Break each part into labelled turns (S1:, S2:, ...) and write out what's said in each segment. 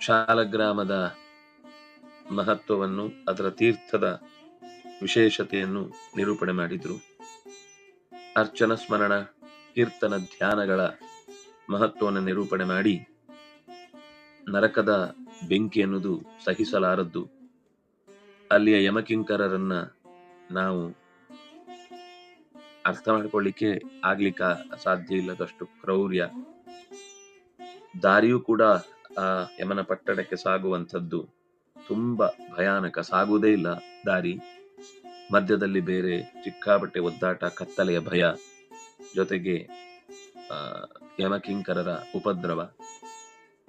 S1: ಶಾಲಗ್ರಾಮದ ಮಹತ್ವವನ್ನು ಅದರ ತೀರ್ಥದ ವಿಶೇಷತೆಯನ್ನು ನಿರೂಪಣೆ ಮಾಡಿದ್ರು. ಅರ್ಚನ, ಸ್ಮರಣ, ಕೀರ್ತನ, ಧ್ಯಾನಗಳ ಮಹತ್ವವನ್ನು ನಿರೂಪಣೆ ಮಾಡಿ ನರಕದ ಬೆಂಕಿ ಅನ್ನುವುದು ಸಹಿಸಲಾರದ್ದು. ಅಲ್ಲಿಯ ಯಮಕಿಂಕರರನ್ನ ನಾವು ಅರ್ಥ ಮಾಡ್ಕೊಳ್ಳಿಕ್ಕೆ ಆಗ್ಲಿಕ್ಕ ಸಾಧ್ಯ ಇಲ್ಲದಷ್ಟು ಕ್ರೌರ್ಯ. ದಾರಿಯೂ ಕೂಡ, ಆ, ಯಮನ ಪಟ್ಟಣಕ್ಕೆ ಸಾಗುವಂಥದ್ದು. ತುಂಬಾ ಭಯಾನಕ, ಸಾಗುವುದೇ ಇಲ್ಲ ದಾರಿ. ಮಧ್ಯದಲ್ಲಿ ಬೇರೆ ಚಿಕ್ಕಾಬಟ್ಟೆ ಒದ್ದಾಟ, ಕತ್ತಲೆಯ ಭಯ. ಜೊತೆಗೆ ಯಮಕಿಂಕರರ ಉಪದ್ರವ.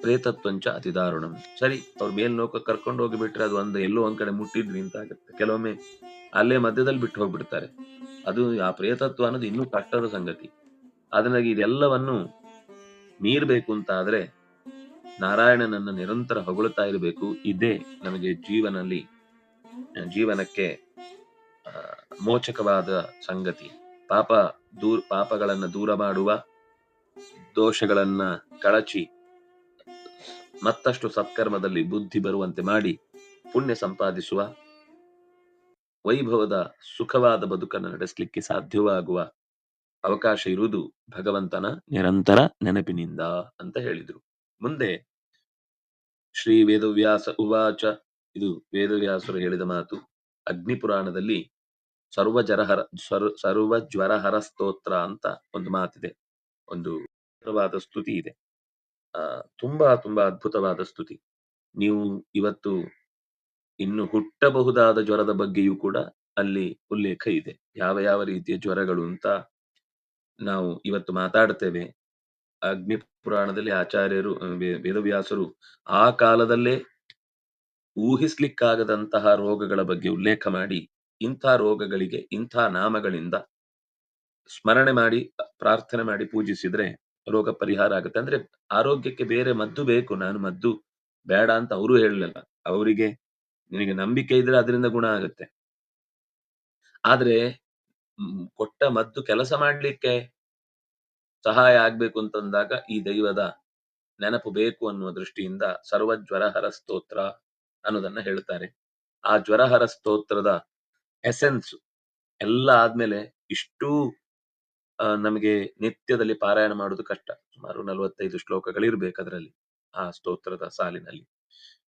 S1: ಪ್ರೇತತ್ವಂಚ ಅತಿ ದಾರುಣಂ. ಸರಿ, ಅವ್ರ ಮೇಲ್ನೋಕ ಕರ್ಕೊಂಡು ಹೋಗಿಬಿಟ್ರೆ ಅದು ಒಂದು ಎಲ್ಲೋ ಒಂದ್ ಕಡೆ ಮುಟ್ಟಿದ್ವಿ ಅಂತ ಆಗುತ್ತೆ ಕೆಲವೊಮ್ಮೆ ಅಲ್ಲೇ ಮಧ್ಯದಲ್ಲಿ ಬಿಟ್ಟು ಹೋಗ್ಬಿಡ್ತಾರೆ. ಅದು ಆ ಪ್ರೇತತ್ವ ಅನ್ನೋದು ಇನ್ನೂ ಕಷ್ಟದ ಸಂಗತಿ. ಅದನ್ನಾಗಿ ಇದೆಲ್ಲವನ್ನು ಮೀರಬೇಕು ಅಂತ ಆದ್ರೆ ನಾರಾಯಣನನ್ನ ನಿರಂತರ ಹೊಗಳುತ್ತಾ ಇರಬೇಕು. ಇದೇ ನಮಗೆ ಜೀವನಲ್ಲಿ, ಜೀವನಕ್ಕೆ ಮೋಚಕವಾದ ಸಂಗತಿ. ಪಾಪ ದೂರ, ಪಾಪಗಳನ್ನ ದೂರ ಮಾಡುವ ದೋಷಗಳನ್ನ ಕಳಚಿ ಮತ್ತಷ್ಟು ಸತ್ಕರ್ಮದಲ್ಲಿ ಬುದ್ಧಿ ಬರುವಂತೆ ಮಾಡಿ ಪುಣ್ಯ ಸಂಪಾದಿಸುವ ವೈಭವದ ಸುಖವಾದ ಬದುಕನ್ನು ನಡೆಸಲಿಕ್ಕೆ ಸಾಧ್ಯವಾಗುವ ಅವಕಾಶ ಇರುವುದು ಭಗವಂತನ ನಿರಂತರ ನೆನಪಿನಿಂದ ಅಂತ ಹೇಳಿದ್ರು. ಮುಂದೆ ಶ್ರೀ ವೇದವ್ಯಾಸ ಉವಾಚ, ಇದು ವೇದವ್ಯಾಸರು ಹೇಳಿದ ಮಾತು, ಅಗ್ನಿ ಪುರಾಣದಲ್ಲಿ ಸರ್ವ ಜರಹರ ಸರ್ವ ಜ್ವರಹರ ಸ್ತೋತ್ರ ಅಂತ ಒಂದು ಮಾತಿದೆ. ಒಂದು ಅದ್ಭುತವಾದ ಸ್ತುತಿ ಇದೆ. ಆ, ತುಂಬಾ ತುಂಬಾ ಅದ್ಭುತವಾದ ಸ್ತುತಿ. ನೀವು ಇವತ್ತು ಇನ್ನು ಹುಟ್ಟಬಹುದಾದ ಜ್ವರದ ಬಗ್ಗೆಯೂ ಕೂಡ ಅಲ್ಲಿ ಉಲ್ಲೇಖ ಇದೆ. ಯಾವ ಯಾವ ರೀತಿಯ ಜ್ವರಗಳು ಅಂತ ನಾವು ಇವತ್ತು ಮಾತಾಡ್ತೇವೆ. ಅಗ್ನಿ ಪುರಾಣದಲ್ಲಿ ಆಚಾರ್ಯರು ವೇದವ್ಯಾಸರು ಆ ಕಾಲದಲ್ಲೇ ಊಹಿಸ್ಲಿಕ್ಕಾಗದಂತಹ ರೋಗಗಳ ಬಗ್ಗೆ ಉಲ್ಲೇಖ ಮಾಡಿ, ಇಂಥ ರೋಗಗಳಿಗೆ, ಇಂಥ ನಾಮಗಳಿಂದ ಸ್ಮರಣೆ ಮಾಡಿ, ಪ್ರಾರ್ಥನೆ ಮಾಡಿ ಪೂಜಿಸಿದ್ರೆ ರೋಗ ಪರಿಹಾರ ಆಗುತ್ತೆ. ಅಂದ್ರೆ ಆರೋಗ್ಯಕ್ಕೆ ಬೇರೆ ಮದ್ದು ಬೇಕು. ನಾನು ಮದ್ದು ಬೇಡ ಅಂತ ಅವರು ಹೇಳಲಿಲ್ಲ. ಅವರಿಗೆ ನಿನಗೆ ನಂಬಿಕೆ ಇದ್ರೆ ಅದರಿಂದ ಗುಣ ಆಗುತ್ತೆ. ಆದ್ರೆ ಕೊಟ್ಟ ಮದ್ದು ಕೆಲಸ ಮಾಡ್ಲಿಕ್ಕೆ ಸಹಾಯ ಆಗ್ಬೇಕು ಅಂತಂದಾಗ ಈ ದೈವದ ನೆನಪು ಬೇಕು ಅನ್ನುವ ದೃಷ್ಟಿಯಿಂದ ಸರ್ವ ಜ್ವರಹರ ಸ್ತೋತ್ರ ಅನ್ನೋದನ್ನ ಹೇಳ್ತಾರೆ. ಆ ಜ್ವರಹರ ಸ್ತೋತ್ರದ ಎಸೆನ್ಸ್ ಎಲ್ಲ ಆದ್ಮೇಲೆ ಇಷ್ಟೂ ನಮಗೆ ನಿತ್ಯದಲ್ಲಿ ಪಾರಾಯಣ ಮಾಡುವುದು ಕಷ್ಟ. ಸುಮಾರು ನಲವತ್ತೈದು ಶ್ಲೋಕಗಳಿರ್ಬೇಕು ಅದರಲ್ಲಿ, ಆ ಸ್ತೋತ್ರದ ಸಾಲಿನಲ್ಲಿ.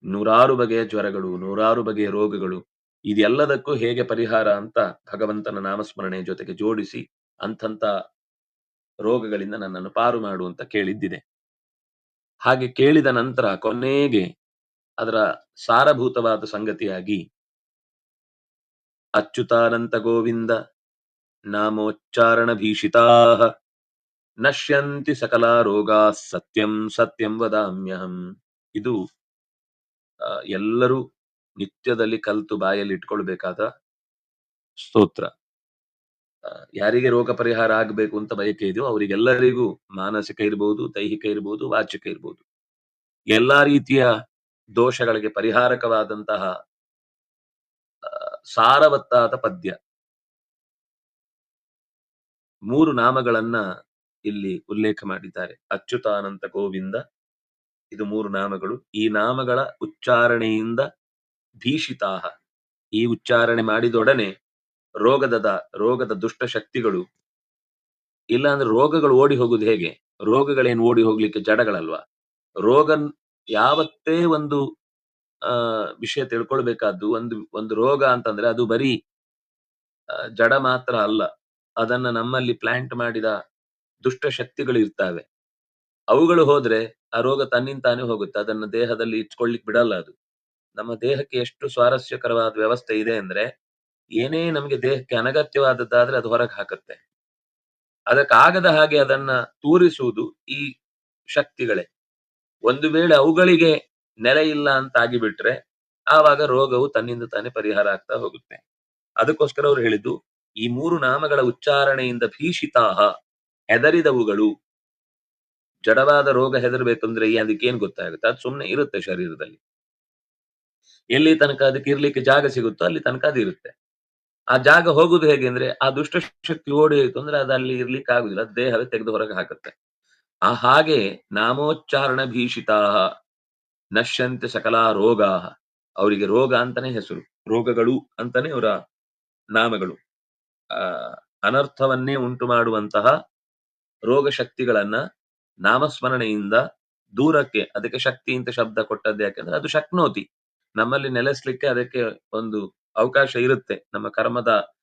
S1: ನೂರಾರು ಬಗೆಯ ಜ್ವರಗಳು, ನೂರಾರು ಬಗೆಯ ರೋಗಗಳು, ಇದೆಲ್ಲದಕ್ಕೂ ಹೇಗೆ ಪರಿಹಾರ ಅಂತ ಭಗವಂತನ ನಾಮಸ್ಮರಣೆ ಜೊತೆಗೆ ಜೋಡಿಸಿ ಅಂಥಂತ ರೋಗಗಳಿಂದ ನನ್ನನ್ನು ಪಾರು ಮಾಡು ಅಂತ ಕೇಳಿದ್ದಿದೆ. ಹಾಗೆ ಕೇಳಿದ ನಂತರ ಕೊನೆಗೆ ಅದರ ಸಾರಭೂತವಾದ ಸಂಗತಿಯಾಗಿ, ಅಚ್ಯುತಾನಂತ ಗೋವಿಂದ, ನಾಮೋಚ್ಚಾರಣ ಭೀಷಿತಾ, ನಶ್ಯಂತಿ ಸಕಲ ರೋಗಾ ಸತ್ಯಂ ಸತ್ಯಂ ವದಾಮ್ಯಹಂ. ಇದು ಎಲ್ಲರೂ ನಿತ್ಯದಲ್ಲಿ ಕಲ್ತು ಬಾಯಲ್ಲಿ ಇಟ್ಕೊಳ್ಬೇಕಾದ ಸ್ತೋತ್ರ. ಯಾರಿಗೆ ರೋಗ ಪರಿಹಾರ ಆಗಬೇಕು ಅಂತ ಬಯಕೆ ಇದೆಯೋ ಅವರಿಗೆಲ್ಲರಿಗೂ ಮಾನಸಿಕ ಇರಬಹುದು ದೈಹಿಕ ಇರಬಹುದು ವಾಚಿಕ ಇರಬಹುದು ಎಲ್ಲಾ ರೀತಿಯ ದೋಷಗಳಿಗೆ ಪರಿಹಾರಕವಾದಂತಹ ಸಾರವತ್ತಾದ ಪದ್ಯ. ಮೂರು ನಾಮಗಳನ್ನ ಇಲ್ಲಿ ಉಲ್ಲೇಖ ಮಾಡಿದ್ದಾರೆ. ಅಚ್ಯುತಾನಂತ ಗೋವಿಂದ ಇದು ಮೂರು ನಾಮಗಳು. ಈ ನಾಮಗಳ ಉಚ್ಚಾರಣೆಯಿಂದ ಭೀಷಿತಾಹ. ಈ ಉಚ್ಚಾರಣೆ ಮಾಡಿದೊಡನೆ ರೋಗದ ರೋಗದ ದುಷ್ಟ ಶಕ್ತಿಗಳು ಇಲ್ಲ ಅಂದ್ರೆ ರೋಗಗಳು ಓಡಿ ಹೋಗುದು ಹೇಗೆ? ರೋಗಗಳೇನು ಓಡಿ ಹೋಗ್ಲಿಕ್ಕೆ ಜಡಗಳಲ್ವಾ? ರೋಗ ಯಾವತ್ತೇ ಒಂದು, ಆ, ವಿಷಯ ತಿಳ್ಕೊಳ್ಬೇಕಾದ್ದು, ಒಂದು ಒಂದು ರೋಗ ಅಂತಂದ್ರೆ ಅದು ಬರೀ ಜಡ ಮಾತ್ರ ಅಲ್ಲ. ಅದನ್ನ ನಮ್ಮಲ್ಲಿ ಪ್ಲಾಂಟ್ ಮಾಡಿದ ದುಷ್ಟ ಶಕ್ತಿಗಳು ಇರ್ತವೆ. ಅವುಗಳು ಹೋದ್ರೆ ಆ ರೋಗ ತನ್ನಿಂತಾನೇ ಹೋಗುತ್ತೆ. ಅದನ್ನ ದೇಹದಲ್ಲಿ ಇಟ್ಕೊಳ್ಳಿಕ್ ಬಿಡಲ್ಲ ಅದು. ನಮ್ಮ ದೇಹಕ್ಕೆ ಎಷ್ಟು ಸ್ವಾರಸ್ಯಕರವಾದ ವ್ಯವಸ್ಥೆ ಇದೆ ಅಂದ್ರೆ ಏನೇ ನಮಗೆ ದೇಹಕ್ಕೆ ಅನಗತ್ಯವಾದದ್ದಾದ್ರೆ ಅದು ಹೊರಗೆ ಹಾಕುತ್ತೆ. ಅದಕ್ಕಾಗದ ಹಾಗೆ ಅದನ್ನ ತೂರಿಸುವುದು ಈ ಶಕ್ತಿಗಳೇ. ಒಂದು ವೇಳೆ ಅವುಗಳಿಗೆ ನೆಲೆ ಇಲ್ಲ ಅಂತ ಆಗಿಬಿಟ್ರೆ ಆವಾಗ ರೋಗವು ತನ್ನಿಂದ ತಾನೇ ಪರಿಹಾರ ಆಗ್ತಾ ಹೋಗುತ್ತೆ. ಅದಕ್ಕೋಸ್ಕರ ಅವ್ರು ಹೇಳಿದ್ದು, ಈ ಮೂರು ನಾಮಗಳ ಉಚ್ಚಾರಣೆಯಿಂದ ಭೀಷಿತಾಹ ಹೆದರಿದವುಗಳು ಜಡವಾದ ರೋಗ ಹೆದರ್ಬೇಕಂದ್ರೆ ಈ ಏನ್ ಗೊತ್ತಾಗುತ್ತೆ? ಅದು ಸುಮ್ಮನೆ ಇರುತ್ತೆ ಶರೀರದಲ್ಲಿ. ಎಲ್ಲಿ ತನಕ ಅದಕ್ಕೆ ಇರ್ಲಿಕ್ಕೆ ಜಾಗ ಸಿಗುತ್ತೋ ಅಲ್ಲಿ ತನಕ ಅದು ಇರುತ್ತೆ. ಆ ಜಾಗ ಹೋಗುದು ಹೇಗೆ ಅಂದ್ರೆ, ಆ ದುಷ್ಟ ಶಕ್ತಿ ಓಡಿ ಹೋಯ್ತು ಅಂದ್ರೆ ಅದು ಅಲ್ಲಿ ಇರ್ಲಿಕ್ಕೆ ಆಗುದಿಲ್ಲ ದೇಹವೇ ತೆಗೆದು ಹೊರಗೆ ಹಾಕುತ್ತೆ. ಆ ಹಾಗೆ ನಾಮೋಚ್ಚಾರಣ ಭೀಷಿತಾ ನಶ್ಯಂತೆ ಸಕಲ ರೋಗ ಅವರಿಗೆ ರೋಗ ಅಂತಾನೆ ಹೆಸರು. ರೋಗಗಳು ಅಂತಾನೆ ಅವರ ನಾಮಗಳು. ಅನರ್ಥವನ್ನೇ ಉಂಟು ಮಾಡುವಂತಹ ರೋಗ ಶಕ್ತಿಗಳನ್ನ ನಾಮಸ್ಮರಣೆಯಿಂದ ದೂರಕ್ಕೆ, ಅದಕ್ಕೆ ಶಕ್ತಿ ಅಂತ ಶಬ್ದ ಕೊಟ್ಟದ್ದು ಯಾಕೆಂದ್ರೆ ಅದು ಶಕ್ನೋತಿ. ನಮ್ಮಲ್ಲಿ ನೆಲೆಸ್ಲಿಕ್ಕೆ ಅದಕ್ಕೆ ಒಂದು ಅವಕಾಶ ಇರುತ್ತೆ. ನಮ್ಮ ಕರ್ಮದ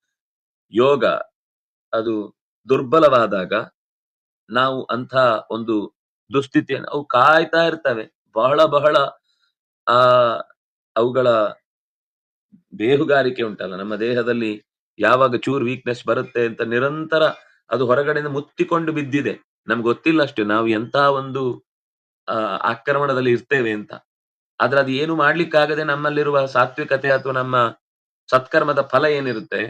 S1: ಯೋಗ ಅದು ದುರ್ಬಲವಾದಾಗ ನಾವು ಅಂತ ಒಂದು ದುಸ್ಥಿತಿಯನ್ನು ಅವು ಕಾಯ್ತಾ ಇರ್ತವೆ. ಬಹಳ ಬಹಳ, ಆ, ಅವುಗಳ ಬೇಹುಗಾರಿಕೆ ಉಂಟಲ್ಲ. ನಮ್ಮ ದೇಹದಲ್ಲಿ ಯಾವಾಗ ಚೂರ್ ವೀಕ್ನೆಸ್ ಬರುತ್ತೆ ಅಂತ ನಿರಂತರ ಅದು ಹೊರಗಡೆಯಿಂದ ಮುತ್ತಿಕೊಂಡು ಬಿದ್ದಿದೆ. ನಮ್ಗೆ ಗೊತ್ತಿಲ್ಲ ಅಷ್ಟೇ, ನಾವು ಎಂತ ಒಂದು ಆಕ್ರಮಣದಲ್ಲಿ ಇರ್ತೇವೆ ಅಂತ. ಆದ್ರೆ ಅದು ಏನು ಮಾಡ್ಲಿಕ್ಕಾಗದೆ ನಮ್ಮಲ್ಲಿರುವ ಸಾತ್ವಿಕತೆ ಅಥವಾ ನಮ್ಮ ಸತ್ಕರ್ಮದ ಫಲ ಏನಿರುತ್ತೆ,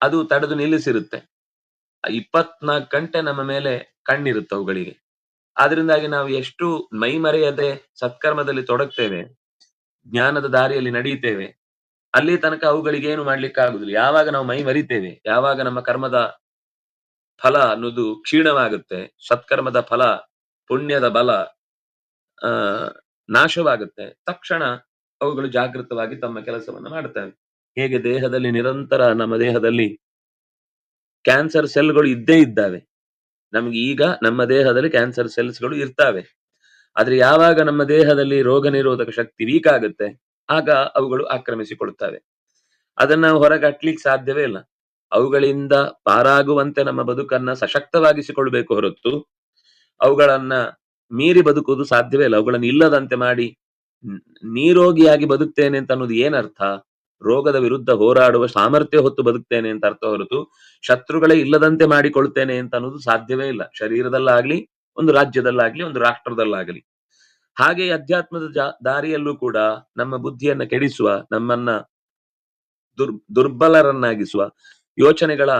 S1: ಅದು ತಡೆದು ನಿಲ್ಲಿಸಿರುತ್ತೆ. ಇಪ್ಪತ್ನಾಲ್ಕು ಗಂಟೆ ನಮ್ಮ ಮೇಲೆ ಕಣ್ಣಿರುತ್ತೆ ಅವುಗಳಿಗೆ. ಆದ್ರಿಂದಾಗಿ ನಾವು ಎಷ್ಟು ಮೈ ಮರೆಯದೆ ಸತ್ಕರ್ಮದಲ್ಲಿ ತೊಡಗ್ತೇವೆ, ಜ್ಞಾನದ ದಾರಿಯಲ್ಲಿ ನಡೆಯುತ್ತೇವೆ ಅಲ್ಲಿ ತನಕ ಅವುಗಳಿಗೆ ಏನು ಮಾಡ್ಲಿಕ್ಕೆ ಆಗುದಿಲ್ಲ ಯಾವಾಗ ನಾವು ಮೈ ಮರಿತೇವೆ ಯಾವಾಗ ನಮ್ಮ ಕರ್ಮದ ಫಲ ಅನ್ನೋದು ಕ್ಷೀಣವಾಗುತ್ತೆ. ಸತ್ಕರ್ಮದ ಫಲ, ಪುಣ್ಯದ ಬಲ, ಆ, ನಾಶವಾಗುತ್ತೆ. ತಕ್ಷಣ ಅವುಗಳು ಜಾಗೃತವಾಗಿ ತಮ್ಮ ಕೆಲಸವನ್ನು ಮಾಡ್ತವೆ. ಹೇಗೆ ದೇಹದಲ್ಲಿ ನಿರಂತರ, ನಮ್ಮ ದೇಹದಲ್ಲಿ ಕ್ಯಾನ್ಸರ್ ಸೆಲ್ಗಳು ಇದ್ದೇ ಇದ್ದಾವೆ. ನಮ್ಗೆ ಈಗ ನಮ್ಮ ದೇಹದಲ್ಲಿ ಕ್ಯಾನ್ಸರ್ ಸೆಲ್ಸ್ಗಳು ಇರ್ತಾವೆ. ಆದ್ರೆ ಯಾವಾಗ ನಮ್ಮ ದೇಹದಲ್ಲಿ ರೋಗ ನಿರೋಧಕ ಶಕ್ತಿ ವೀಕ್ ಆಗುತ್ತೆ, ಆಗ ಅವುಗಳು ಆಕ್ರಮಿಸಿಕೊಳ್ತವೆ. ಅದನ್ನ ಹೊರಗಟ್ಲಿಕ್ಕೆ ಸಾಧ್ಯವೇ ಇಲ್ಲ. ಅವುಗಳಿಂದ ಪಾರಾಗುವಂತೆ ನಮ್ಮ ಬದುಕನ್ನ ಸಶಕ್ತವಾಗಿಸಿಕೊಳ್ಬೇಕು ಹೊರತು ಅವುಗಳನ್ನ ಮೀರಿ ಬದುಕುವುದು ಸಾಧ್ಯವೇ ಇಲ್ಲ. ಅವುಗಳನ್ನು ಇಲ್ಲದಂತೆ ಮಾಡಿ ನೀರೋಗಿಯಾಗಿ ಬದುಕ್ತೇನೆ ಅಂತ ಅನ್ನೋದು ಏನರ್ಥ ರೋಗದ ವಿರುದ್ಧ ಹೋರಾಡುವ ಸಾಮರ್ಥ್ಯ ಹೊತ್ತು ಬದುಕ್ತೇನೆ ಅಂತ ಅರ್ಥ ಹೊರತು ಶತ್ರುಗಳೇ ಇಲ್ಲದಂತೆ ಮಾಡಿಕೊಳ್ತೇನೆ ಅಂತ ಅನ್ನೋದು ಸಾಧ್ಯವೇ ಇಲ್ಲ. ಶರೀರದಲ್ಲಾಗ್ಲಿ, ಒಂದು ರಾಜ್ಯದಲ್ಲಾಗ್ಲಿ, ಒಂದು ರಾಷ್ಟ್ರದಲ್ಲಾಗಲಿ. ಹಾಗೆ ಅಧ್ಯಾತ್ಮದ ದಾರಿಯಲ್ಲೂ ಕೂಡ ನಮ್ಮ ಬುದ್ಧಿಯನ್ನ ಕೆಡಿಸುವ, ನಮ್ಮನ್ನ ದುರ್, ದುರ್ಬಲರನ್ನಾಗಿಸುವ ಯೋಚನೆಗಳ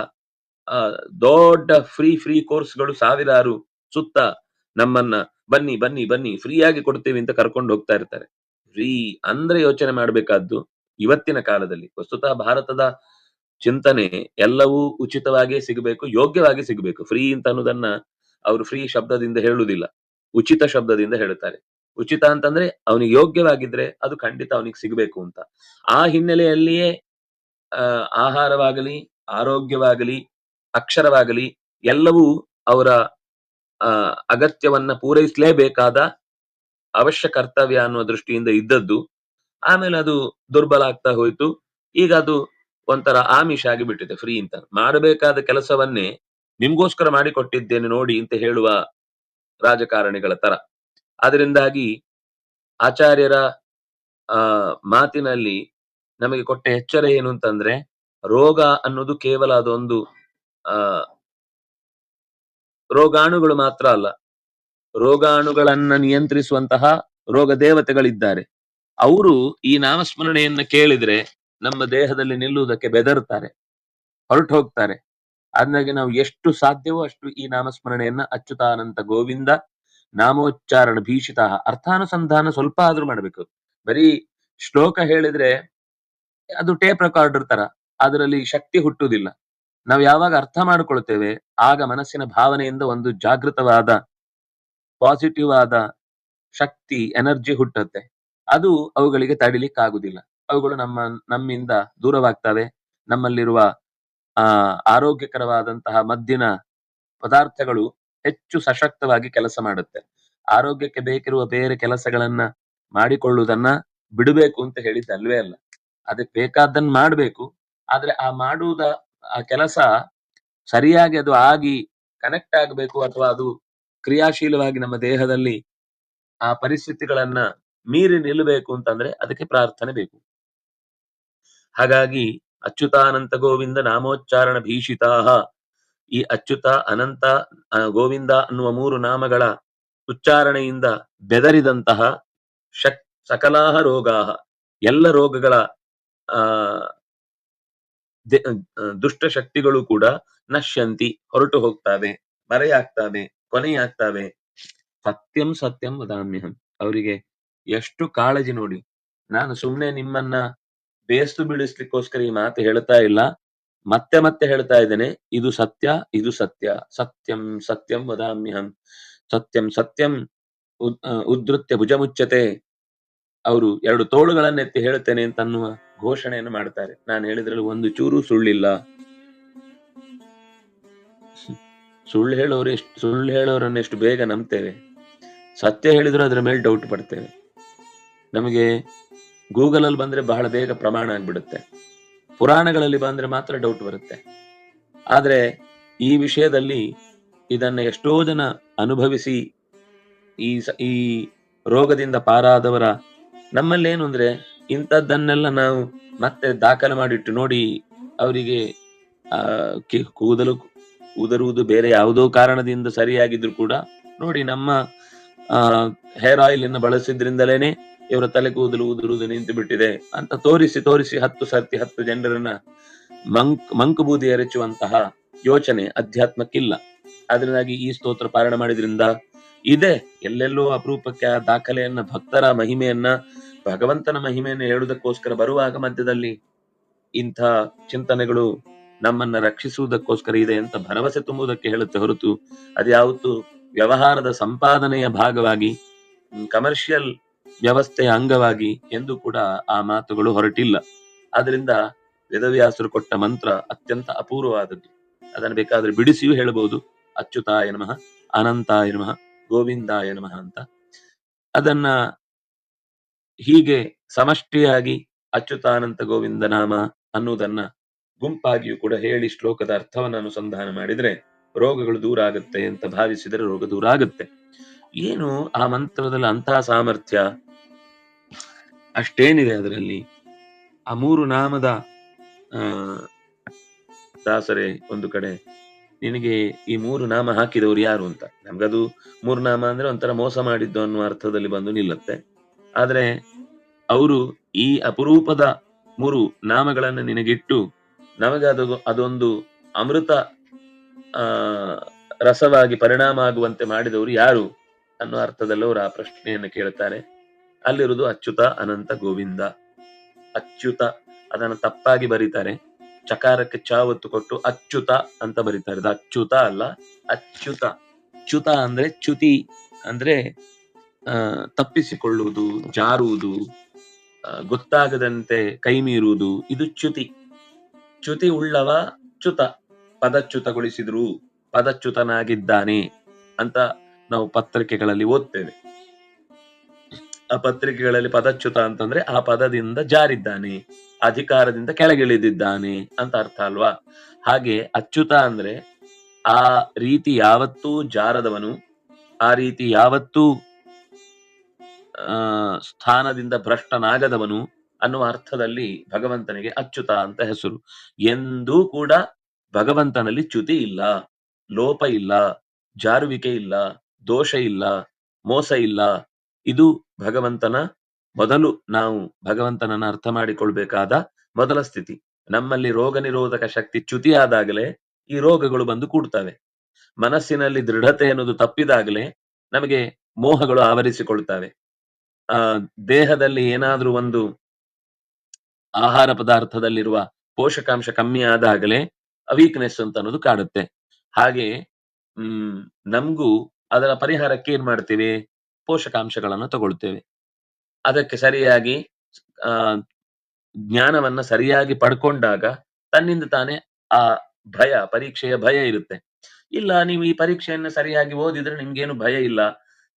S1: ದೊಡ್ಡ ಫ್ರೀ ಫ್ರೀ ಕೋರ್ಸ್ಗಳು ಸಾವಿರಾರು ಸುತ್ತ ನಮ್ಮನ್ನ ಬನ್ನಿ ಬನ್ನಿ ಬನ್ನಿ ಫ್ರೀ ಆಗಿ ಕೊಡ್ತೇವೆ ಅಂತ ಕರ್ಕೊಂಡು ಹೋಗ್ತಾ ಇರ್ತಾರೆ. ಫ್ರೀ ಅಂದ್ರೆ ಯೋಚನೆ ಮಾಡಬೇಕಾದ್ದು ಇವತ್ತಿನ ಕಾಲದಲ್ಲಿ. ವಸ್ತುತಃ ಭಾರತದ ಚಿಂತನೆ ಎಲ್ಲವೂ ಉಚಿತವಾಗಿಯೇ ಸಿಗಬೇಕು, ಯೋಗ್ಯವಾಗಿ ಸಿಗಬೇಕು. ಫ್ರೀ ಅಂತ ಅನ್ನೋದನ್ನ ಅವರು ಫ್ರೀ ಶಬ್ದದಿಂದ ಹೇಳುವುದಿಲ್ಲ. ಉಚಿತ ಶಬ್ದದಿಂದ ಹೇಳುತ್ತಾರೆ. ಉಚಿತ ಅಂತಂದ್ರೆ ಅವನಿಗೆ ಯೋಗ್ಯವಾಗಿದ್ರೆ ಅದು ಖಂಡಿತ ಅವನಿಗೆ ಸಿಗಬೇಕು ಅಂತ. ಆ ಹಿನ್ನೆಲೆಯಲ್ಲಿಯೇ ಆಹಾರವಾಗಲಿ ಆರೋಗ್ಯವಾಗಲಿ, ಅಕ್ಷರವಾಗಲಿ, ಎಲ್ಲವೂ ಅವರ ಅಗತ್ಯವನ್ನ ಪೂರೈಸಲೇಬೇಕಾದ ಅವಶ್ಯ ಕರ್ತವ್ಯ ಅನ್ನುವ ದೃಷ್ಟಿಯಿಂದ ಇದ್ದದ್ದು. ಆಮೇಲೆ ಅದು ದುರ್ಬಲ ಆಗ್ತಾ ಹೋಯ್ತು. ಈಗ ಅದು ಒಂಥರ ಆಮಿಷ ಆಗಿಬಿಟ್ಟಿದೆ ಫ್ರೀ ಅಂತ. ಮಾಡಬೇಕಾದ ಕೆಲಸವನ್ನೇ ನಿಮ್ಗೋಸ್ಕರ ಮಾಡಿಕೊಟ್ಟಿದ್ದೇನೆ ನೋಡಿ ಅಂತ ಹೇಳುವ ರಾಜಕಾರಣಿಗಳ ತರ ಅದರಿಂದಾಗಿ ಆಚಾರ್ಯರ, ಆ, ಮಾತಿನಲ್ಲಿ ನಮಗೆ ಕೊಟ್ಟ ಎಚ್ಚರ ಏನು ಅಂತಂದ್ರೆ ರೋಗ ಅನ್ನೋದು ಕೇವಲ ಅದೊಂದು, ಆ, ರೋಗಾಣುಗಳು ಮಾತ್ರ ಅಲ್ಲ. ರೋಗಾಣುಗಳನ್ನ ನಿಯಂತ್ರಿಸುವಂತಹ ರೋಗ ದೇವತೆಗಳಿದ್ದಾರೆ. ಅವರು ಈ ನಾಮಸ್ಮರಣೆಯನ್ನ ಕೇಳಿದ್ರೆ ನಮ್ಮ ದೇಹದಲ್ಲಿ ನಿಲ್ಲುವುದಕ್ಕೆ ಬೆದರ್ತಾರೆ, ಹೊರಟು ಹೋಗ್ತಾರೆ. ಅದಾಗೆ ನಾವು ಎಷ್ಟು ಸಾಧ್ಯವೋ ಅಷ್ಟು ಈ ನಾಮಸ್ಮರಣೆಯನ್ನ ಅಚ್ಯುತಾನಂತ ಗೋವಿಂದ ನಾಮೋಚ್ಚಾರಣ ಭೀಷಿತ ಅರ್ಥಾನುಸಂಧಾನ ಸ್ವಲ್ಪ ಆದ್ರೂ ಮಾಡ್ಬೇಕು. ಬರೀ ಶ್ಲೋಕ ಹೇಳಿದ್ರೆ ಅದು ಟೇಪ್ ರೆಕಾರ್ಡರ್ ತರ. ಅದರಲ್ಲಿ ಶಕ್ತಿ ಹುಟ್ಟುವುದಿಲ್ಲ. ನಾವು ಯಾವಾಗ ಅರ್ಥ ಮಾಡಿಕೊಳ್ತೇವೆ, ಆಗ ಮನಸ್ಸಿನ ಭಾವನೆಯಿಂದ ಒಂದು ಜಾಗೃತವಾದ ಪಾಸಿಟಿವ್ ಆದ ಶಕ್ತಿ ಎನರ್ಜಿ ಹುಟ್ಟುತ್ತೆ. ಅದು ಅವುಗಳಿಗೆ ತಡಿಲಿಕ್ಕಾಗುದಿಲ್ಲ ಅವುಗಳು ನಮ್ಮ, ನಮ್ಮಿಂದ ದೂರವಾಗ್ತವೆ. ನಮ್ಮಲ್ಲಿರುವ, ಆ, ಆರೋಗ್ಯಕರವಾದಂತಹ ಮದ್ದಿನ ಪದಾರ್ಥಗಳು ಹೆಚ್ಚು ಸಶಕ್ತವಾಗಿ ಕೆಲಸ ಮಾಡುತ್ತೆ. ಆರೋಗ್ಯಕ್ಕೆ ಬೇಕಿರುವ ಬೇರೆ ಕೆಲಸಗಳನ್ನ ಮಾಡಿಕೊಳ್ಳುವುದನ್ನ ಬಿಡಬೇಕು ಅಂತ ಹೇಳಿದ್ದು ಅಲ್ವೇ ಅಲ್ಲ. ಅದಕ್ಕೆ ಬೇಕಾದ್ದನ್ನ ಮಾಡಬೇಕು. ಆದ್ರೆ ಆ ಮಾಡುವುದ ಆ ಕೆಲಸ ಸರಿಯಾಗಿ ಅದು ಆಗಿ ಕನೆಕ್ಟ್ ಆಗಬೇಕು ಅಥವಾ ಅದು ಕ್ರಿಯಾಶೀಲವಾಗಿ ನಮ್ಮ ದೇಹದಲ್ಲಿ ಆ ಪರಿಸ್ಥಿತಿಗಳನ್ನ ಮೀರಿ ನಿಲ್ಲಬೇಕು ಅಂತಂದ್ರೆ ಅದಕ್ಕೆ ಪ್ರಾರ್ಥನೆ ಬೇಕು. ಹಾಗಾಗಿ ಅಚ್ಯುತಾನಂತ ಗೋವಿಂದ ನಾಮೋಚ್ಚಾರಣ ಭೀಷಿತಾ ಈ ಅಚ್ಯುತ ಅನಂತ ಗೋವಿಂದ ಅನ್ನುವ ಮೂರು ನಾಮಗಳ ಉಚ್ಚಾರಣೆಯಿಂದ ಬೆದರಿದಂತಹ ಶಕ್ ಸಕಲಾಹ ರೋಗಾಹ. ಎಲ್ಲ ರೋಗಗಳ ಆ, ದುಷ್ಟ ಶಕ್ತಿಗಳು ಕೂಡ ನಶ್ಯಂತಿ, ಹೊರಟು ಹೋಗ್ತಾವೆ, ಮರೆಯಾಗ್ತಾವೆ, ಕೊನೆಯಾಗ್ತಾವೆ. ಸತ್ಯಂ ಸತ್ಯಂ ವದಾಮ್ಯಹಂ. ಅವರಿಗೆ ಎಷ್ಟು ಕಾಳಜಿ ನೋಡಿ. ನಾನು ಸುಮ್ನೆ ನಿಮ್ಮನ್ನ ಬೇಸ್ತು ಬೀಳಿಸ್ಲಿಕ್ಕೋಸ್ಕರ ಈ ಮಾತು ಹೇಳ್ತಾ ಇಲ್ಲ. ಮತ್ತೆ ಮತ್ತೆ ಹೇಳ್ತಾ ಇದ್ದೇನೆ. ಇದು ಸತ್ಯ ಇದು ಸತ್ಯ. ಸತ್ಯಂ ಸತ್ಯಂ ವದಾಮ್ಯಹಂ. ಸತ್ಯಂ ಸತ್ಯಂ ಉದ್- ಉದ್ಧತ್ಯ ಭುಜ ಭುಜಮುಚ್ಚತೆ ಅವರು ಎರಡು ತೋಳುಗಳನ್ನೆತ್ತಿ ಹೇಳುತ್ತೇನೆ ಅಂತ ಅನ್ನುವ ಘೋಷಣೆಯನ್ನು ಮಾಡ್ತಾರೆ. ನಾನು ಹೇಳಿದ್ರಲ್ಲಿ ಒಂದು ಚೂರು ಸುಳ್ಳಿಲ್ಲ. ಸುಳ್ಳು ಹೇಳೋರು ಎಷ್ಟು, ಸುಳ್ಳು ಹೇಳೋರನ್ನ ಎಷ್ಟು ಬೇಗ ನಂಬ್ತೇವೆ. ಸತ್ಯ ಹೇಳಿದ್ರು ಅದರ ಮೇಲೆ ಡೌಟ್ ಪಡ್ತೇವೆ. ನಮಗೆ ಗೂಗಲ್ ಅಲ್ಲಿ ಬಂದ್ರೆ ಬಹಳ ಬೇಗ ಪ್ರಮಾಣ ಆಗ್ಬಿಡುತ್ತೆ. ಪುರಾಣಗಳಲ್ಲಿ ಬಂದ್ರೆ ಮಾತ್ರ ಡೌಟ್ ಬರುತ್ತೆ. ಆದ್ರೆ ಈ ವಿಷಯದಲ್ಲಿ ಇದನ್ನ ಎಷ್ಟೋ ಜನ ಅನುಭವಿಸಿ ಈ ಈ ರೋಗದಿಂದ ಪಾರಾದವರ ನಮ್ಮಲ್ಲೇನು ಅಂದ್ರೆ ಇಂಥದ್ದನ್ನೆಲ್ಲ ನಾವು ಮತ್ತೆ ದಾಖಲೆ ಮಾಡಿಟ್ಟು ನೋಡಿ ಅವರಿಗೆ, ಆ ಕೂದಲು ಉದರುವುದು ಬೇರೆ ಯಾವುದೋ ಕಾರಣದಿಂದ ಸರಿಯಾಗಿದ್ರು ಕೂಡ ನೋಡಿ ನಮ್ಮ ಹೇರ್ ಆಯಿಲ್ ಅನ್ನು ಬಳಸಿದ್ರಿಂದಲೇನೆ ಇವರ ತಲೆ ಕೂದಲು ಉದುರುವುದು ನಿಂತು ಬಿಟ್ಟಿದೆ ಅಂತ ತೋರಿಸಿ ತೋರಿಸಿ ಹತ್ತು ಸರ್ತಿ ಹತ್ತು ಜನರನ್ನ ಮಂಕ್ ಮಂಕುಬೂದಿ ಎರಚುವಂತಹ ಯೋಚನೆ ಅಧ್ಯಾತ್ಮಕ್ಕಿಲ್ಲ. ಅದರಿಂದಾಗಿ ಈ ಸ್ತೋತ್ರ ಪಾರಾಯಣ ಮಾಡಿದ್ರಿಂದ ಇದೆ ಎಲ್ಲೆಲ್ಲೋ ಅಪರೂಪಕ್ಕೆ ಆ ದಾಖಲೆಯನ್ನ, ಭಕ್ತರ ಮಹಿಮೆಯನ್ನ ಭಗವಂತನ ಮಹಿಮೆಯನ್ನು ಹೇಳುವುದಕ್ಕೋಸ್ಕರ ಬರುವಾಗ ಮಧ್ಯದಲ್ಲಿ ಇಂಥ ಚಿಂತನೆಗಳು ನಮ್ಮನ್ನ ರಕ್ಷಿಸುವುದಕ್ಕೋಸ್ಕರ ಇದೆ ಅಂತ ಭರವಸೆ ತುಂಬುವುದಕ್ಕೆ ಹೇಳುತ್ತೆ ಹೊರತು ಅದ್ಯಾವತ್ತು ವ್ಯವಹಾರದ ಸಂಪಾದನೆಯ ಭಾಗವಾಗಿ ಕಮರ್ಷಿಯಲ್ ವ್ಯವಸ್ಥೆಯ ಅಂಗವಾಗಿ ಎಂದು ಕೂಡ ಆ ಮಾತುಗಳು ಹೊರಟಿಲ್ಲ. ಆದ್ರಿಂದ ವೇದವ್ಯಾಸರು ಕೊಟ್ಟ ಮಂತ್ರ ಅತ್ಯಂತ ಅಪೂರ್ವವಾದದ್ದು. ಅದನ್ನು ಬೇಕಾದ್ರೆ ಬಿಡಿಸಿಯೂ ಹೇಳಬಹುದು ಅಚ್ಯುತಾಯ ನಮಃ, ಅನಂತಾಯ ನಮಃ, ಗೋವಿಂದಾಯ ನಮಃ ಅಂತ. ಅದನ್ನ ಹೀಗೆ ಸಮಷ್ಟಿಯಾಗಿ ಅಚ್ಯುತಾನಂತ ಗೋವಿಂದ ನಾಮ ಅನ್ನುವುದನ್ನ ಗುಂಪಾಗಿಯೂ ಕೂಡ ಹೇಳಿ ಶ್ಲೋಕದ ಅರ್ಥವನ್ನು ಅನುಸಂಧಾನ ಮಾಡಿದ್ರೆ ರೋಗಗಳು ದೂರ ಆಗುತ್ತೆ ಅಂತ ಭಾವಿಸಿದರೆ ರೋಗ ದೂರ ಆಗುತ್ತೆ. ಏನು ಆ ಮಂತ್ರದಲ್ಲಿ ಅಂತಹ ಸಾಮರ್ಥ್ಯ? ಅಷ್ಟೇನಿದೆ ಅದರಲ್ಲಿ. ಆ ಮೂರು ನಾಮದ, ಆ, ದಾಸರೇ ಒಂದು ಕಡೆ, ನಿನಗೆ ಈ ಮೂರು ನಾಮ ಹಾಕಿದವರು ಯಾರು ಅಂತ? ನಮ್ಗದು ಮೂರು ನಾಮ ಅಂದ್ರೆ ಒಂಥರ ಮೋಸ ಮಾಡಿದ್ದು ಅನ್ನುವ ಅರ್ಥದಲ್ಲಿ ಬಂದು ನಿಲ್ಲುತ್ತೆ. ಆದ್ರೆ ಅವರು ಈ ಅಪರೂಪದ ಮೂರು ನಾಮಗಳನ್ನು ನಿನಗಿಟ್ಟು ನಮಗೆ ಅದು ಅದೊಂದು ಅಮೃತ ರಸವಾಗಿ ಪರಿಣಾಮ ಆಗುವಂತೆ ಮಾಡಿದವರು ಯಾರು ಅನ್ನೋ ಅರ್ಥದಲ್ಲಿ ಅವರು ಆ ಪ್ರಶ್ನೆಯನ್ನು ಕೇಳುತ್ತಾರೆ ಅಲ್ಲಿರುವುದು ಅಚ್ಯುತ, ಅನಂತ, ಗೋವಿಂದ. ಅಚ್ಯುತ ಅದನ್ನು ತಪ್ಪಾಗಿ ಬರೀತಾರೆ. ಚಕಾರಕ್ಕೆ ಚ ಕೊಟ್ಟು ಅಚ್ಯುತ ಅಂತ ಬರೀತಾರೆ. ಅಚ್ಯುತ ಅಲ್ಲ, ಅಚ್ಯುತ. ಚ್ಯುತ ಅಂದ್ರೆ ಚ್ಯುತಿ ಅಂದ್ರೆ ತಪ್ಪಿಸಿಕೊಳ್ಳುವುದು, ಜಾರುವುದು ಗೊತ್ತಾಗದಂತೆ ಕೈ ಮೀರುವುದು, ಇದು ಚ್ಯುತಿ. ಚ್ಯುತಿ ಉಳ್ಳವ ಚ್ಯುತ, ಪದಚ್ಯುತಗೊಳಿಸಿದ್ರು, ಪದಚ್ಯುತನಾಗಿದ್ದಾನೆ ಅಂತ ನಾವು ಪತ್ರಿಕೆಗಳಲ್ಲಿ ಓದ್ತೇವೆ. ಆ ಪತ್ರಿಕೆಗಳಲ್ಲಿ ಪದಚ್ಯುತ ಅಂತಂದ್ರೆ ಆ ಪದದಿಂದ ಜಾರಿದ್ದಾನೆ, ಅಧಿಕಾರದಿಂದ ಕೆಳಗಿಳಿದಿದ್ದಾನೆ ಅಂತ ಅರ್ಥ ಅಲ್ವಾ? ಹಾಗೆ ಅಚ್ಯುತ ಅಂದ್ರೆ ಆ ರೀತಿ ಯಾವತ್ತೂ ಜಾರದವನು, ಆ ರೀತಿ ಯಾವತ್ತೂ ಸ್ಥಾನದಿಂದ ಭ್ರಷ್ಟನಾಗದವನು ಅನ್ನುವ ಅರ್ಥದಲ್ಲಿ ಭಗವಂತನಿಗೆ ಅಚ್ಯುತ ಅಂತ ಹೆಸರು. ಎಂದೂ ಕೂಡ ಭಗವಂತನಲ್ಲಿ ಚ್ಯುತಿ ಇಲ್ಲ, ಲೋಪ ಇಲ್ಲ, ಜಾರುವಿಕೆ ಇಲ್ಲ, ದೋಷ ಇಲ್ಲ, ಮೋಸ ಇಲ್ಲ. ಇದು ಭಗವಂತನ ಮೊದಲು ನಾವು ಭಗವಂತನನ್ನ ಅರ್ಥ ಮಾಡಿಕೊಳ್ಬೇಕಾದ ಮೊದಲ ಸ್ಥಿತಿ. ನಮ್ಮಲ್ಲಿ ರೋಗ ನಿರೋಧಕ ಶಕ್ತಿ ಚ್ಯುತಿಯಾದಾಗಲೇ ಈ ರೋಗಗಳು ಬಂದು ಕೂಡ್ತವೆ. ಮನಸ್ಸಿನಲ್ಲಿ ದೃಢತೆ ಅನ್ನೋದು ತಪ್ಪಿದಾಗಲೇ ನಮಗೆ ಮೋಹಗಳು ಆವರಿಸಿಕೊಳ್ತವೆ. ಆ, ದೇಹದಲ್ಲಿ ಏನಾದ್ರೂ ಒಂದು ಆಹಾರ ಪದಾರ್ಥದಲ್ಲಿರುವ ಪೋಷಕಾಂಶ ಕಮ್ಮಿ ಆದಾಗಲೇ ವೀಕ್ನೆಸ್ ಅಂತ ಅನ್ನೋದು ಕಾಡುತ್ತೆ. ಹಾಗೆ, ಹ್ಮ್, ನಮಗೂ ಅದರ ಪರಿಹಾರಕ್ಕೆ ಏನ್ ಮಾಡ್ತೀವಿ? ಪೋಷಕಾಂಶಗಳನ್ನು ತಗೊಳ್ತೇವೆ. ಅದಕ್ಕೆ ಸರಿಯಾಗಿ ಆ, ಜ್ಞಾನವನ್ನ ಸರಿಯಾಗಿ ಪಡ್ಕೊಂಡಾಗ ತನ್ನಿಂದ ತಾನೇ ಆ ಭಯ, ಪರೀಕ್ಷೆಯ ಭಯ ಇರುತ್ತೆ. ಇಲ್ಲ, ನೀವು ಈ ಪರೀಕ್ಷೆಯನ್ನ ಸರಿಯಾಗಿ ಓದಿದ್ರೆ ನಿಮ್ಗೇನು ಭಯ ಇಲ್ಲ.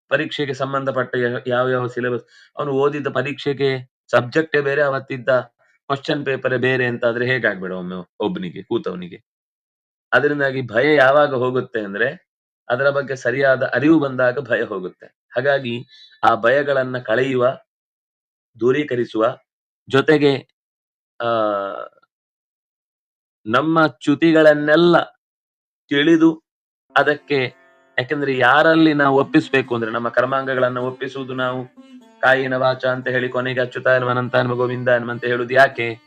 S1: ಪರೀಕ್ಷೆಗೆ ಸಂಬಂಧಪಟ್ಟ ಯಾವ ಯಾವ ಸಿಲೆಬಸ್ ಅವನು ಓದಿದ್ದ ಪರೀಕ್ಷೆಗೆ ಸಬ್ಜೆಕ್ಟೇ ಬೇರೆ, ಅವತ್ತಿದ್ದ ಕ್ವಶನ್ ಪೇಪರ್ ಬೇರೆ ಅಂತ ಆದ್ರೆ ಹೇಗಾಗ್ಬೇಡ ಒಮ್ಮೆ ಒಬ್ಬನಿಗೆ ಕೂತವನಿಗೆ. ಅದರಿಂದಾಗಿ ಭಯ ಯಾವಾಗ ಹೋಗುತ್ತೆ ಅಂದ್ರೆ ಅದರ ಬಗ್ಗೆ ಸರಿಯಾದ ಅರಿವು ಬಂದಾಗ ಭಯ ಹೋಗುತ್ತೆ. ಹಾಗಾಗಿ ಆ ಭಯಗಳನ್ನ ಕಳೆಯುವ, ದೂರೀಕರಿಸುವ ಜೊತೆಗೆ, ಆ, ನಮ್ಮ ಚ್ಯುತಿಗಳನ್ನೆಲ್ಲ ತಿಳಿದು ಅದಕ್ಕೆ ಯಾಕಂದ್ರೆ ಯಾರಲ್ಲಿ ನಾವು ಒಪ್ಪಿಸ್ಬೇಕು ಅಂದ್ರೆ ನಮ್ಮ ಕರ್ಮಾಂಗಗಳನ್ನ ಒಪ್ಪಿಸುವುದು ನಾವು. ಕಾಯಿನ ವಾಚ ಅಂತ ಹೇಳಿ ಕೊನೆಗೆ ಅಚ್ಯುತ ಅನ್ಮನಂತ ಅನ್ಮ ಗೋವಿಂದ ಅಂತ ಹೇಳುದು ಯಾಕೆ?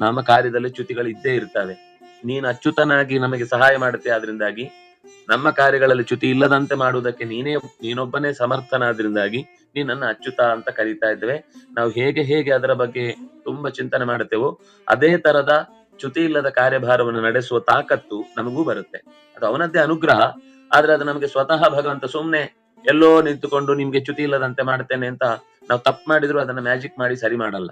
S1: ನಮ್ಮ ಕಾರ್ಯದಲ್ಲಿ ಚ್ಯುತಿಗಳು ಇದ್ದೇ ಇರ್ತವೆ. ನೀನು ಅಚ್ಯುತನಾಗಿ ನಮಗೆ ಸಹಾಯ ಮಾಡುತ್ತೆ ಆದ್ರಿಂದಾಗಿ, ನಮ್ಮ ಕಾರ್ಯಗಳಲ್ಲಿ ಚ್ಯುತಿ ಇಲ್ಲದಂತೆ ಮಾಡುವುದಕ್ಕೆ ನೀನೇ ನೀನೊಬ್ಬನೇ ಸಮರ್ಥನಾದ್ರಿಂದಾಗಿ ನೀನನ್ನ ಅಚ್ಯುತ ಅಂತ ಕರೀತಾ ಇದ್ದೇವೆ. ನಾವು ಹೇಗೆ ಹೇಗೆ ಅದರ ಬಗ್ಗೆ ತುಂಬಾ ಚಿಂತನೆ ಮಾಡುತ್ತೇವೋ, ಅದೇ ತರದ ಚ್ಯುತಿ ಇಲ್ಲದ ಕಾರ್ಯಭಾರವನ್ನು ನಡೆಸುವ ತಾಕತ್ತು ನಮಗೂ ಬರುತ್ತೆ. ಅದು ಅವನದ್ದೇ ಅನುಗ್ರಹ. ಆದ್ರೆ ಅದು ನಮಗೆ ಸ್ವತಃ ಭಗವಂತ ಸುಮ್ನೆ ಎಲ್ಲೋ ನಿಂತುಕೊಂಡು ನಿಮ್ಗೆ ಚ್ಯುತಿ ಇಲ್ಲದಂತೆ ಮಾಡ್ತೇನೆ ಅಂತ ನಾವು ತಪ್ಪು ಮಾಡಿದ್ರು ಅದನ್ನ ಮ್ಯಾಜಿಕ್ ಮಾಡಿ ಸರಿ ಮಾಡಲ್ಲ.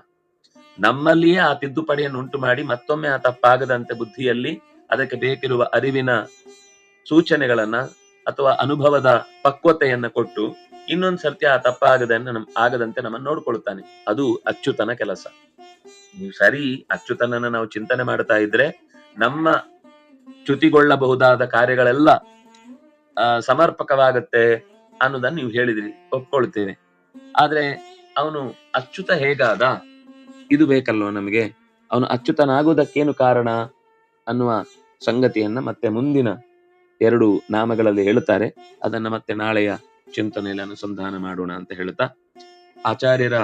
S1: ನಮ್ಮಲ್ಲಿಯೇ ಆ ತಿದ್ದುಪಡಿಯನ್ನು ಉಂಟು ಮಾಡಿ ಮತ್ತೊಮ್ಮೆ ಆ ತಪ್ಪಾಗದಂತೆ ಬುದ್ಧಿಯಲ್ಲಿ ಅದಕ್ಕೆ ಬೇಕಿರುವ ಅರಿವಿನ ಸೂಚನೆಗಳನ್ನ ಅಥವಾ ಅನುಭವದ ಪಕ್ವತೆಯನ್ನ ಕೊಟ್ಟು ಇನ್ನೊಂದ್ ಸರ್ತಿ ಆ ತಪ್ಪಾಗದ ನಮ್, ಆಗದಂತೆ ನಮ್ಮನ್ನು ನೋಡ್ಕೊಳ್ತಾನೆ. ಅದು ಅಚ್ಯುತನ ಕೆಲಸ. ನೀವು ಸರಿ ಅಚ್ಯುತನನ್ನ ನಾವು ಚಿಂತನೆ ಮಾಡ್ತಾ ಇದ್ರೆ ನಮ್ಮ ಚ್ಯುತಿಗೊಳ್ಳಬಹುದಾದ ಕಾರ್ಯಗಳೆಲ್ಲ ಸಮರ್ಪಕವಾಗತ್ತೆ ಅನ್ನೋದನ್ನ ನೀವು ಹೇಳಿದ್ರಿ, ಒಪ್ಕೊಳ್ತೇನೆ. ಆದ್ರೆ ಅವನು ಅಚ್ಯುತ ಹೇಗಾದ? ಇದು ಬೇಕಲ್ವ ನಮಗೆ? ಅವನು ಅಚ್ಯುತನಾಗುವುದಕ್ಕೇನು ಕಾರಣ ಅನ್ನುವ ಸಂಗತಿಯನ್ನ ಮತ್ತೆ ಮುಂದಿನ ಎರಡು ನಾಮಗಳಲ್ಲಿ ಹೇಳುತ್ತಾರೆ. ಅದನ್ನ ಮತ್ತೆ ನಾಳೆಯ ಚಿಂತನೆಯಲ್ಲಿ ಅನುಸಂಧಾನ ಮಾಡೋಣ ಅಂತ ಹೇಳ್ತಾ ಆಚಾರ್ಯರ